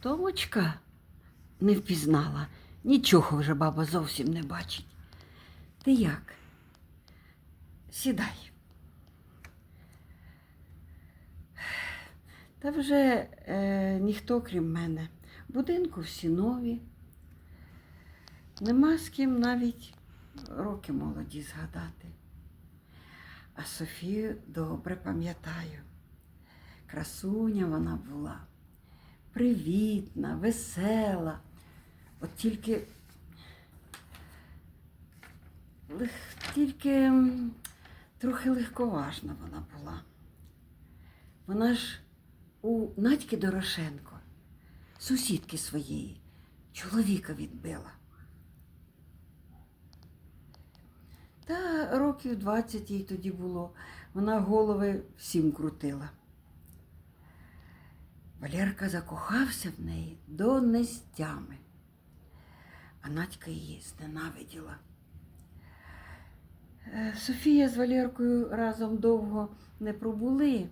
Томочка не впізнала. Нічого вже баба зовсім не бачить. Ти як? Сідай. Та вже е, ніхто, крім мене. Будинку всі нові. Нема з ким навіть роки молоді згадати. А Софію добре пам'ятаю. Красуня вона була, привітна, весела. От тільки, тільки трохи легковажна вона була. Вона ж у Надьки Дорошенко, сусідки своєї, чоловіка відбила. Та років 20 їй тоді було. Вона голови всім крутила. Валерка закохався в неї до нестями, а Надька її зненавиділа. Е, Софія з Валеркою разом довго не пробули, і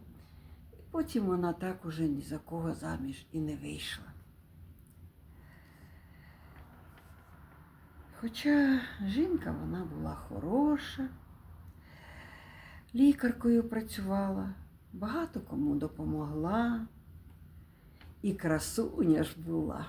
потім вона так уже ні за кого заміж і не вийшла. Хоча жінка вона була хороша, лікаркою працювала, багато кому допомогла. І красуня ж була.